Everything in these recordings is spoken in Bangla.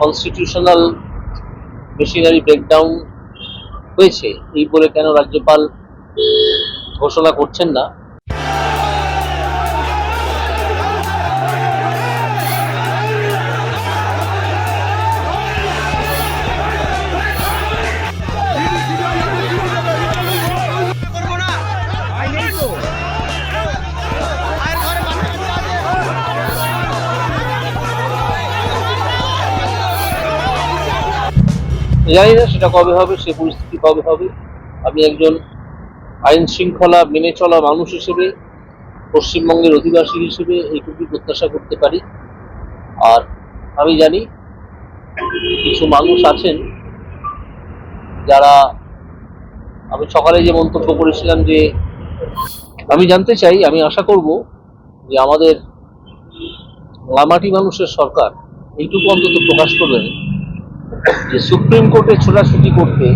কনস্টিটিউশনাল মেশিনারি ব্রেকডাউন হয়েছে এই বলে কেন রাজ্যপাল ঘোষণা করছেন না? জানি না সেটা কবে হবে, সে পরিস্থিতি কবে হবে। আমি একজন আইন শৃঙ্খলা মেনে চলা মানুষ হিসেবে, পশ্চিমবঙ্গের অধিবাসী হিসেবে এইটুকু প্রত্যাশা করতে পারি। আর আমি জানি কিছু মানুষ আছেন যারা, আমি সকালে যে মন্তব্য করেছিলাম যে, আমি জানতে চাই, আমি আশা করব যে আমাদের লামাটি মানুষের সরকার এইটুকু অন্তত প্রকাশ করবেন। যে সুপ্রিম কোর্টে ছোটাছুটি করতে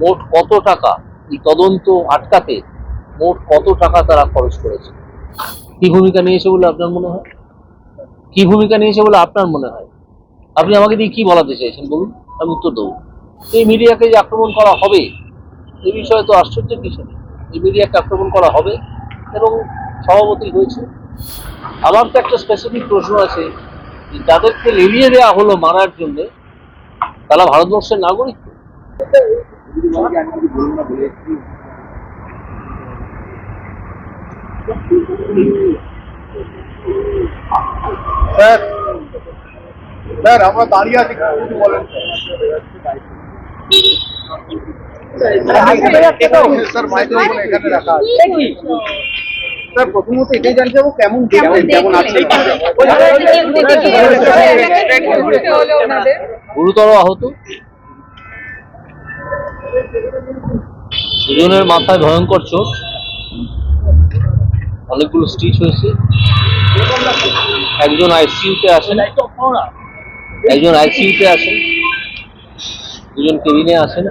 মোট কত টাকা, এই তদন্ত আটকাতে মোট কত টাকা তারা খরচ করেছে? কি ভূমিকা নিয়েছে বলে আপনার মনে হয়? কি ভূমিকা নিয়েছে বলে আপনার মনে হয়? আপনি আমাকে দিয়ে কি বলাতে চাইছেন বলুন? আমি উত্তর দেবো। এই মিডিয়াকে যে আক্রমণ করা হবে এই বিষয়ে তো আশ্চর্যের কিছু নেই। এই মিডিয়াকে আক্রমণ করা হবে এবং সভাপতি হয়েছে। আমার তো একটা স্পেসিফিক প্রশ্ন আছে যে, যাদেরকে লেলিয়ে দেওয়া হলো মারার জন্যে তারা ভারতবর্ষের নাগরিক? স্যার স্যার আমরা দাঁড়িয়ে আছি কিছু বলেন স্যার মাইক্রোফোন এখানে রাখা আছে স্যার প্রথমত এটাই জানতে চাবো কেমন কেমন আছেন গুরুতর আহত। দুজনের মাথায় ভয়ঙ্কর চোট অনেকগুলো স্টিচ হয়েছে। একজন আইসিইউতে আছেন। একজন আইসিইউতে আছেন। দুজন কেবিনে আছেন।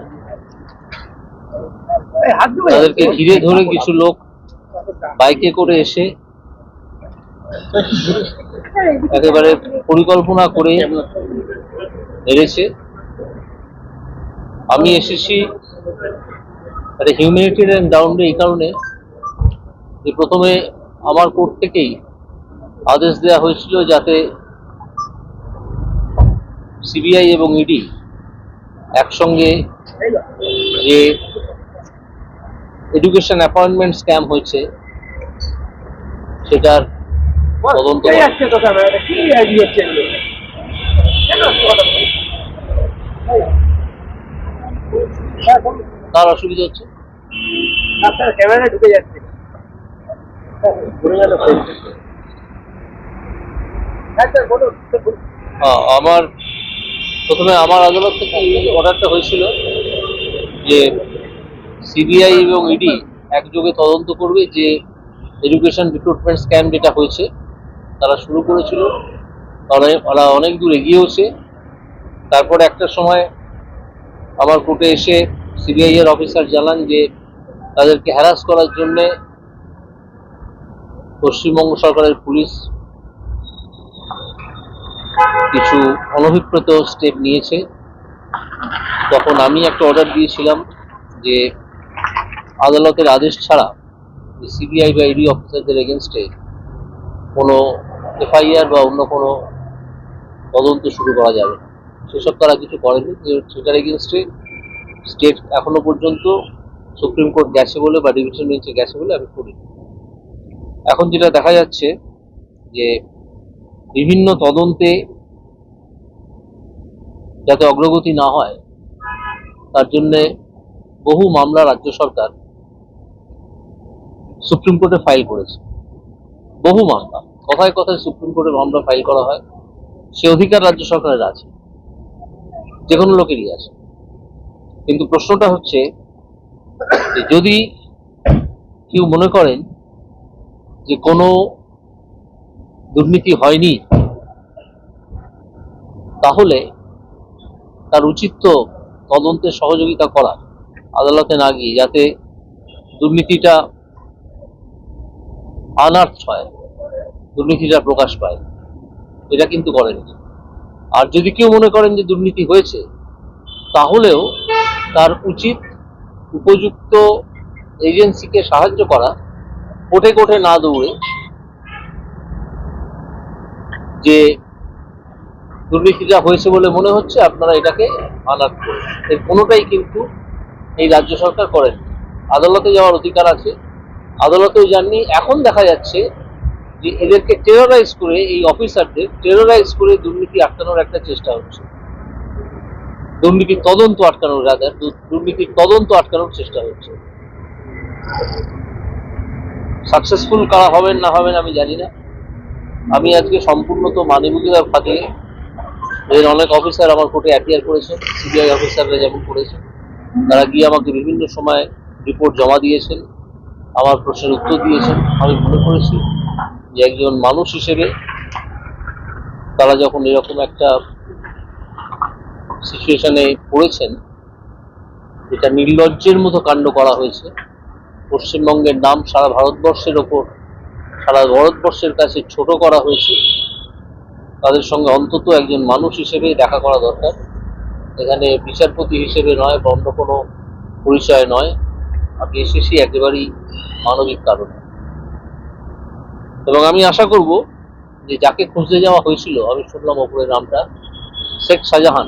তাদেরকে ঘিরে ধরে কিছু লোক বাইকে করে এসে একেবারে পরিকল্পনা করে মেরেছে আমি এসেছি একটা হিউম্যানিটেরিয়ান গ্রাউন্ডে এই কারণে যে প্রথমে আমার কোর্ট থেকেই আদেশ দেওয়া হয়েছিল যাতে সিবিআই এবং ইডি একসঙ্গে যে এডুকেশন অ্যাপয়েন্টমেন্ট স্ক্যাম হয়েছে, সেটার তদন্ত করে। তার অসুবিধা হচ্ছে? ক্যামেরা ঢুকে যাচ্ছে। আ- আমার প্রথমে আমার আদালত থেকে অর্ডারটা হয়েছিল যে সিবিআই এবং ইডি একযোগে তদন্ত করবে যে এডুকেশন রিক্রুটমেন্ট স্ক্যাম যেটা হয়েছে। তারা শুরু করেছিল। তারা ওরা অনেক দূর এগিয়েওছে তারপরে একটা সময় আমার কোর্টে এসে সিবিআই এর অফিসার জানান যে তাদেরকে হ্যারাস করার জন্যে পশ্চিমবঙ্গ সরকারের পুলিশ কিছু অনভিপ্রেত স্টেপ নিয়েছে। তখন আমি একটা অর্ডার দিয়েছিলাম যে আদালতের আদেশ ছাড়া সিবিআই বা ইডি অফিসারদের এগেনস্টে কোনো এফআইআর বা অন্য কোনো তদন্ত শুরু করা যাবে সেসব তারা কিছু করেনি। সেটার এগেনস্টে স্টেট এখনও পর্যন্ত সুপ্রিম কোর্ট গেছে বলে বা ডিভিশন বেঞ্চে গেছে বলে আমি করি এখন যেটা দেখা যাচ্ছে যে বিভিন্ন তদন্তে যাতে অগ্রগতি না হয়, তার জন্যে বহু মামলা রাজ্য সরকার সুপ্রিম কোর্টে ফাইল করেছে। বহু মামলা। কথায় কথায় সুপ্রিম কোর্টে মামলা ফাইল করা হয়, সে অধিকার রাজ্য সরকারের আছে। যে কোনো লোকেরই আছে। কিন্তু প্রশ্নটা হচ্ছে যদি কেউ মনে করেন যে কোনো দুর্নীতি হয়নি, তাহলে তার উচিত তো তদন্তে সহযোগিতা করা আদালতে না গিয়ে, যাতে দুর্নীতিটা আনার্থ হয়। দুর্নীতিটা প্রকাশ পায়। এটা কিন্তু করেনি। আর যদি কেউ মনে করেন যে দুর্নীতি হয়েছে, তাহলেও তার উচিত উপযুক্ত এজেন্সিকে সাহায্য করা, কোঠে কোঠে না দৌড়ে যে দুর্নীতিটা হয়েছে বলে মনে হচ্ছে, আপনারা এটাকে আলাপ করুন। এর কোনোটাই কিন্তু এই রাজ্য সরকার করেন। আদালতে যাওয়ার অধিকার আছে। আদালতেও যাননি। এখন দেখা যাচ্ছে যে এদেরকে টেরোরাইজ করে এই অফিসারদের টেরোরাইজ করে দুর্নীতি আটকানোর একটা চেষ্টা হচ্ছে। দুর্নীতির তদন্ত আটকানোর রাদার দুর্নীতির তদন্ত আটকানোর চেষ্টা হচ্ছে। সাকসেসফুল কারা হবেন, না হবেন আমি জানি না। আমি আজকে সম্পূর্ণ তো মানবিকতার ফাঁকে এর অনেক অফিসার আমার কোর্টে অ্যাপিয়ার করেছেন সিবিআই অফিসাররা যেমন করেছেন তারা গিয়ে আমাকে বিভিন্ন সময় রিপোর্ট জমা দিয়েছেন, আমার প্রশ্নের উত্তর দিয়েছেন, আমি মনে করেছি। যে একজন মানুষ হিসেবে তারা যখন এরকম একটা সিচুয়েশনে পড়েছেন, এটা নির্লজ্জের মতো কাণ্ড করা হয়েছে। পশ্চিমবঙ্গের নাম সারা ভারতবর্ষের ওপর, সারা ভারতবর্ষের কাছে ছোট করা হয়েছে। তাদের সঙ্গে অন্তত একজন মানুষ হিসেবে দেখা করা দরকার। এখানে বিচারপতি হিসেবে নয়, বা অন্য কোনো পরিচয় নয়। আমি এসেছি, একেবারেই মানবিক কারণে। এবং আমি আশা করব যে যাকে খুঁজতে যাওয়া হয়েছিল আমি শুনলাম ওপরের নামটা, শেখ শাহজাহান,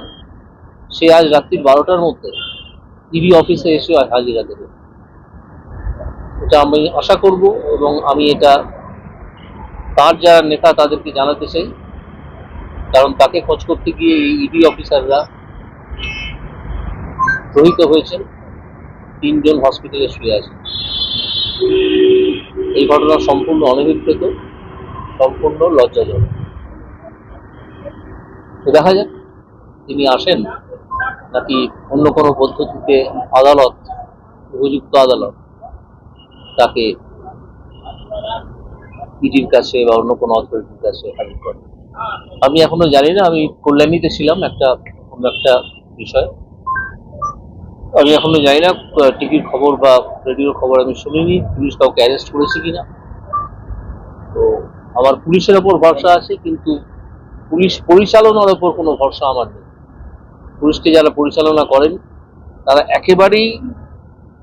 সে আজ রাত্রি বারোটার মধ্যে ইডি অফিসে এসে হাজিরা দেবে এটা আমি আশা করব এবং আমি এটা তার যারা নেতা তাদেরকে জানাতে চাই, কারণ তাকে খোঁজ করতে গিয়ে এই ইডি অফিসাররা রহিত হয়েছেন। তিনজন হসপিটালে শুয়ে আছেন। এই ঘটনা সম্পূর্ণ অনভিপ্রেত, সম্পূর্ণ লজ্জাজনক। তো দেখা যাক, তিনি আসেন নাকি অন্য কোনো পদ্ধতিতে আদালত, উপযুক্ত আদালত তাকে ইডির কাছে বা অন্য কোনো অথরিটির কাছে হাজির করে। আমি এখনও জানি না, আমি কল্যাণীতে ছিলাম, একটা অন্য একটা বিষয়। আমি এখনও জানি না টিভির খবর বা রেডিওর খবর আমি শুনিনি, পুলিশ কাউকে অ্যারেস্ট করেছে কিনা। তো আমার পুলিশের ওপর ভরসা আছে, কিন্তু পুলিশ পরিচালনার ওপর কোনো ভরসা আমার নেই। পুলিশকে যারা পরিচালনা করেন, তারা একেবারেই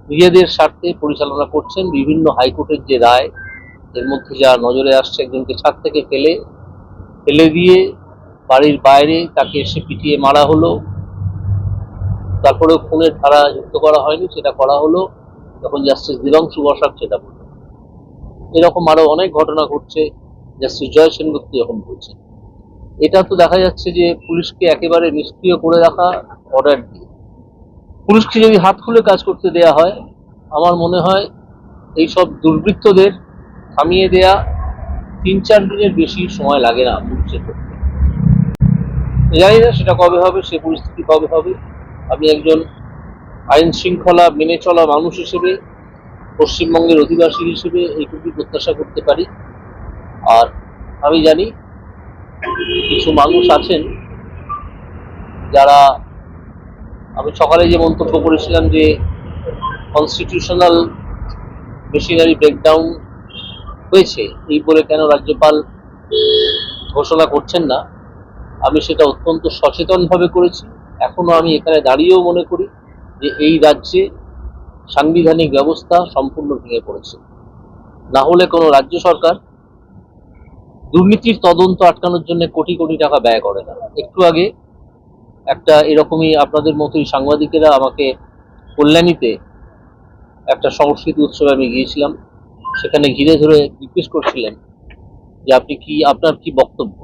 নিজেদের স্বার্থে পরিচালনা করছেন। বিভিন্ন হাইকোর্টের যে রায়, এর মধ্যে যা নজরে আসছে, একজনকে ছাদ থেকে ফেলে ফেলে দিয়ে বাড়ির বাইরে তাকে এসে পিটিয়ে মারা হলো। তারপরে খুনের ধারা যুক্ত করা হয়নি, সেটা করা হলো। যখন জাস্টিস দিবাংশু বসাক সেটা বলল। এরকম আরও অনেক ঘটনা ঘটছে জাস্টিস জয় সেনগুপ্ত যখন বলছেন। এটা তো দেখা যাচ্ছে যে পুলিশকে একেবারে নিষ্ক্রিয় করে রাখা অর্ডার দিয়ে। পুলিশকে যদি হাত খুলে কাজ করতে দেয়া হয়, আমার মনে হয় এইসব দুর্বৃত্তদের থামিয়ে দেয়া তিন চার দিনের বেশি সময় লাগে না পুলিশের জানি না সেটা কবে হবে, সে পরিস্থিতি কবে হবে। আমি একজন আইন শৃঙ্খলা মেনে চলা মানুষ হিসেবে, পশ্চিমবঙ্গের অধিবাসী হিসেবে এইটুকু প্রত্যাশা করতে পারি। আর আমি জানি কিছু মানুষ আছেন যারা, আমি সকালে যে মন্তব্য করেছিলাম যে কনস্টিটিউশনাল মেশিনারি ব্রেকডাউন হয়েছে, এই বলে কেন রাজ্যপাল ঘোষণা করছেন না, আমি সেটা অত্যন্ত সচেতনভাবে করেছি। এখনও আমি এখানে দাঁড়িয়েও মনে করি যে এই রাজ্যে সাংবিধানিক ব্যবস্থা সম্পূর্ণ ভেঙে পড়েছে। না হলে কোনো রাজ্য সরকার দুর্নীতির তদন্ত আটকানোর জন্য কোটি কোটি টাকা ব্যয় করে না। একটু আগে একটা এরকমই আপনাদের মতোই সাংবাদিকেরা আমাকে কল্যাণীতে একটা সংস্কৃতি উৎসবে আমি গিয়েছিলাম। সেখানে ঘিরে ধরে জিজ্ঞেস করছিলেন যে আপনি কি, আপনার কি বক্তব্য?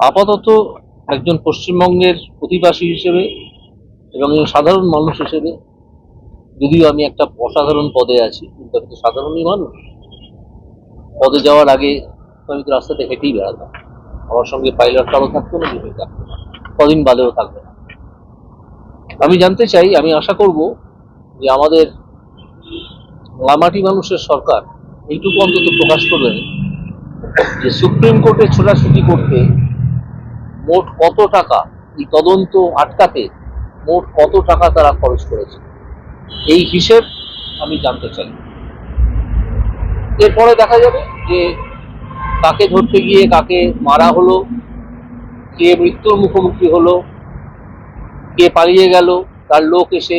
আপাতত একজন পশ্চিমবঙ্গের অধিবাসী হিসেবে এবং সাধারণ মানুষ হিসেবে, যদিও আমি একটা অসাধারণ পদে আছি, কিন্তু আমি তো সাধারণই মানুষ। পদে যাওয়ার আগে আমি তো রাস্তাতে হেঁটেই বেড়াতাম। আমার সঙ্গে পাইলট কারও থাকতো না কিছুই থাকতো কদিন বাদেও থাকবে না। আমি জানতে চাই, আমি আশা করব যে আমাদের লামাটি মানুষের সরকার এইটুকু অন্তত প্রকাশ করবেন যে সুপ্রিম কোর্টে ছোটাছুটি করতে মোট কত টাকা এই তদন্ত আটকাতে মোট কত টাকা তারা খরচ করেছে? এই হিসেব আমি জানতে চাই। এরপরে দেখা যাবে যে কাকে ধরতে গিয়ে কাকে মারা হলো, কে মৃত্যুর মুখোমুখি হলো, কে পালিয়ে গেল, তার লোক এসে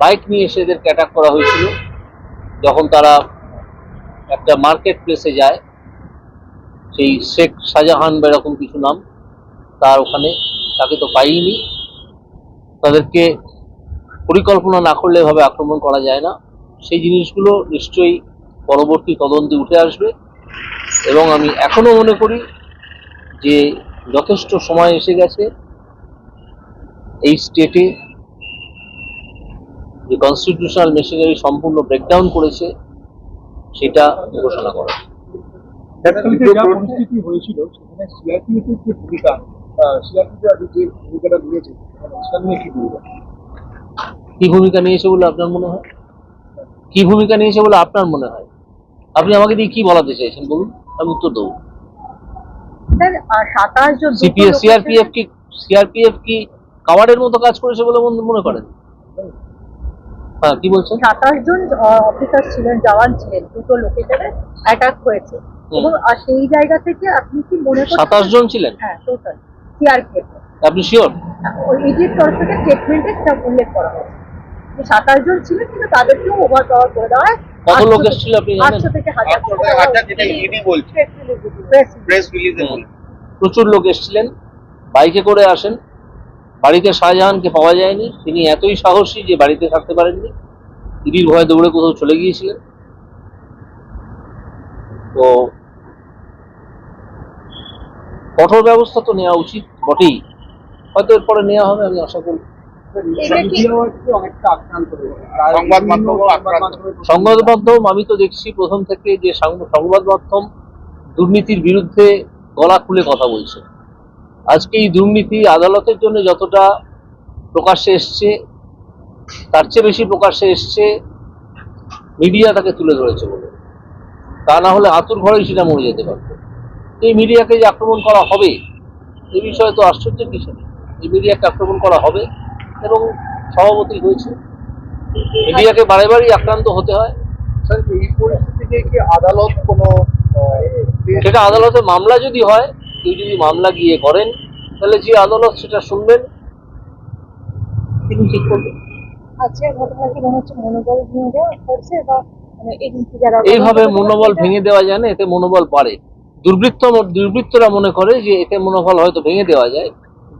বাইক নিয়ে এসে এদেরকে অ্যাটাক করা হয়েছিল। যখন তারা একটা মার্কেট প্লেসে যায়, সেই শেখ শাহজাহান বা এরকম কিছু নাম তার ওখানে, তাকে তো পাইনি। তাদেরকে পরিকল্পনা না করলে এভাবে আক্রমণ করা যায় না। সেই জিনিসগুলো নিশ্চয়ই পরবর্তী তদন্তে উঠে আসবে। এবং আমি এখনও মনে করি যে যথেষ্ট সময় এসে গেছে এই স্টেটে যে কনস্টিটিউশনাল মেশিনারি সম্পূর্ণ ব্রেকডাউন করেছে, সেটা ঘোষণা করা। অ্যাকচুয়ালি যা পরিস্থিতি হয়েছিল, সেখানে যে ভূমিকা যে ভূমিকাটা সেটা কি ভূমিকা নিয়েছে বলে আপনার মনে হয়? কি ভূমিকা নিয়েছে বলে আপনার মনে হয়? আপনি আমাকে দিয়ে কি বলাতে চাইছেন বলুন? আমি উত্তর দেবো। সিআরপিএফ কি সিআরপিএফ কি কাওয়ার্ডের মতো কাজ করেছে বলে মনে করেন? হ্যাঁ কি বলছেন? সাতাশ জন অফিসার ছিলেন জওয়ান ছিলেন দুটো লোকেশনে অ্যাটাক হয়েছে। এবং সেই জায়গা থেকে আপনি কি মনে সাতাশ জন ছিলেন? হ্যাঁ টোটাল সিআরপিএফ আপনি শিওর ইডির তরফ থেকে স্টেটমেন্টে সেটা উল্লেখ করা হয়েছে। যে সাতাশ জন ছিলেন কিন্তু তাদেরকেও ওভার পাওয়ার করে দেওয়া হয়। কত লোক এসেছিল আপনি জানেন? আটশো থেকে হাজার আটশো থেকে হাজার যেটা ইডি বলছে। প্রেস প্রেস রিলিজে প্রচুর লোক এসেছিলেন। বাইকে করে আসেন। বাড়িতে শাহজাহানকে পাওয়া যায়নি। তিনি এতই সাহসী যে বাড়িতে থাকতে পারেননি। ইডির ভয়ে দৌড়ে কোথাও চলে গিয়েছিলেন। তো কঠোর ব্যবস্থা তো নেওয়া উচিত বটেই। হয়তো এরপরে নেওয়া হবে আমি আশা করি। সংবাদ। মাধ্যমে- আমি তো দেখছি প্রথম থেকে যে সাং- সংবাদ মাধ্যম দুর্নীতির বিরুদ্ধে গলা খুলে কথা বলছে। আজকে এই দুর্নীতি আদালতের জন্য যতটা প্রকাশ্যে এসছে তার চেয়ে বেশি প্রকাশ্যে এসছে মিডিয়া তাকে তুলে ধরেছে বলে। তা না হলে আতুর ঘরেই সেটা মরে যেতে পারত। এই মিডিয়াকে যে আক্রমণ করা হবে এই বিষয়ে তো আশ্চর্যের কিছু নেই এই মিডিয়াকে আক্রমণ করা হবে এবং সভাপতি হয়েছে। মিডিয়াকে বারে বারেই আক্রান্ত হতে হয়। স্যার এই পরিস্থিতিতে কি আদালত কোনো সেটা আদালতে মামলা যদি হয় কেউ যদি মামলা গিয়ে করেন তাহলে যে আদালত সেটা শুনবেন। তিনি ঠিক করবেন। আজকের ঘটনা কি মনে হচ্ছে মনোবল ভেঙে মানে এজেন্সি যারা এইভাবে মনোবল ভেঙে দেওয়া যায় না এতে মনোবল বাড়ে। দুর্বৃত্ত দুর্বৃত্তরা মনে করে যে এতে মনোবল হয়তো ভেঙে দেওয়া যায়।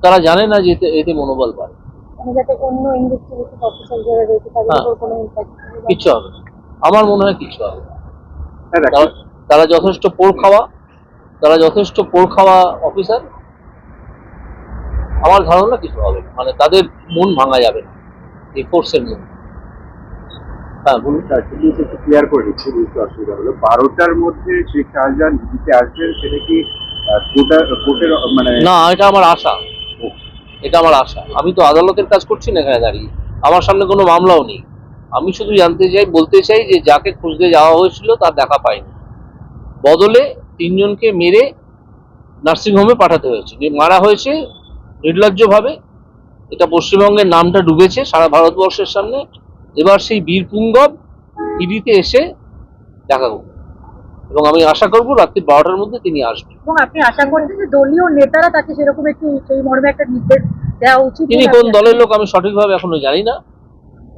তারা জানে না যে এতে এতে মনোবল বাড়ে। মানে তাদের হ্যাঁ। কিচ্ছু হবে আমার মনে হয় কিচ্ছু হবে হ্যাঁ, তারা- তারা যথেষ্ট পোড় খাওয়া। তারা যথেষ্ট পোড় খাওয়া অফিসার আমার ধারণা কিছু হবে মানে তাদের মন ভাঙা যাবে না। এই ফোর্সের মন হ্যাঁ বলুন একটু ক্লিয়ার করে দিচ্ছি বুঝতে অসুবিধা হলো। বারোটার মধ্যে শেখ শাহজাহান দিতে আসবেন সেটা কি কোর্টের মানে না এটা আমার আশা। এটা আমার আশা। আমি তো আদালতের কাজ করছি না এখানে দাঁড়িয়ে। আমার সামনে কোনো মামলাও নেই। আমি শুধু জানতে চাই বলতে চাই যে যাকে খুঁজতে যাওয়া হয়েছিল তার দেখা পাইনি। বদলে তিনজনকে মেরে নার্সিংহোমে পাঠাতে হয়েছে। যে মারা হয়েছে নির্লজ্জভাবে এটা পশ্চিমবঙ্গের নামটা ডুবেছে সারা ভারতবর্ষের সামনে। এবার সেই বীর পুঙ্গব ইডিতে এসে দেখা করবে এবং আমি আশা করব রাত্রি বারোটার মধ্যে তিনি আসবেন। এবং আপনি আশা করছেন যে দলীয় নেতারা তাকে সেরকম একটি সেই মর্মে একটা নির্দেশ দেওয়া উচিত তিনি কোন দলের লোক আমি সঠিকভাবে এখনও জানি না।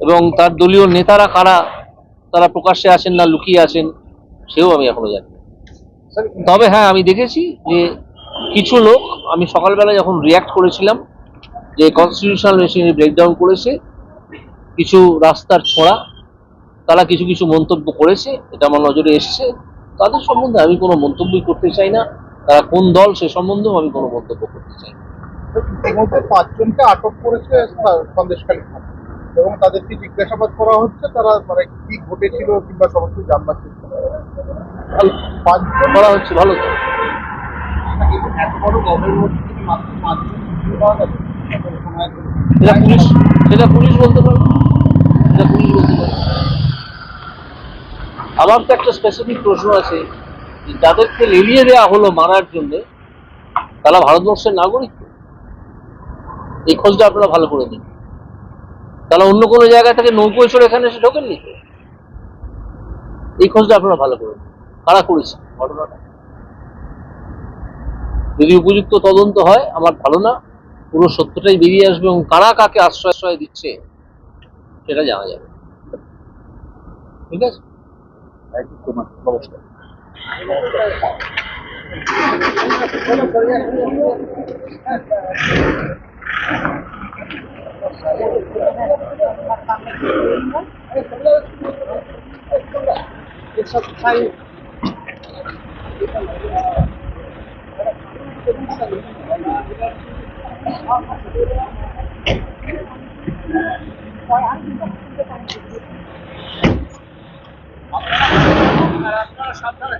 এবং তার দলীয় নেতারা কারা তারা প্রকাশ্যে আছেন না লুকিয়ে আছেন সেও আমি এখনও জানি তবে হ্যাঁ আমি দেখেছি যে কিছু লোক আমি সকালবেলা যখন রিয়াক্ট করেছিলাম যে কনস্টিটিউশনাল মেশিনারি ব্রেকডাউন করেছে কিছু রাস্তার ছোঁড়া তারা কিছু কিছু মন্তব্য করেছে এটা আমার নজরে এসছে। তাদের সম্বন্ধে আমি কোনো মন্তব্যই করতে চাই না। তারা কোন দল সে সম্বন্ধেও আমি কোনো মন্তব্য করতে চাই না। পাঁচজনকে আটক করেছে সন্দেশকালী এবং তাদেরকে জিজ্ঞাসাবাদ করা হচ্ছে? তারা মানে কি ঘটেছিল কিংবা সমস্ত জানবার চেষ্টা পাঁচজন করা হচ্ছে ভালো তো। এত বড় মধ্যে মাত্র পাঁচজন। সেটা পুলিশ সেটা পুলিশ বলতে পারবে সেটা পুলিশ বলতে পারবে আমার তো একটা স্পেসিফিক প্রশ্ন আছে যে যাদেরকে লেলিয়ে দেওয়া হলো মারার জন্য, তারা ভারতবর্ষের নাগরিক এই খোঁজটা আপনারা ভালো করে দিন তাহলে অন্য কোনো জায়গা থেকে নৌকোয় চড়ে এখানে এসে ঢোকেননি এই খোঁজটা আপনারা ভালো করে দিন কারা করেছে ঘটনাটা? যদি উপযুক্ত তদন্ত হয়, আমার ভালো না, পুরো সত্যটাই বেরিয়ে আসবে এবং কারা কাকে আশ্রয় দিচ্ছে, সেটা জানা যাবে। ঠিক আছে একদম তোমার নমস্কার এসব খাই Thank you. আপনারা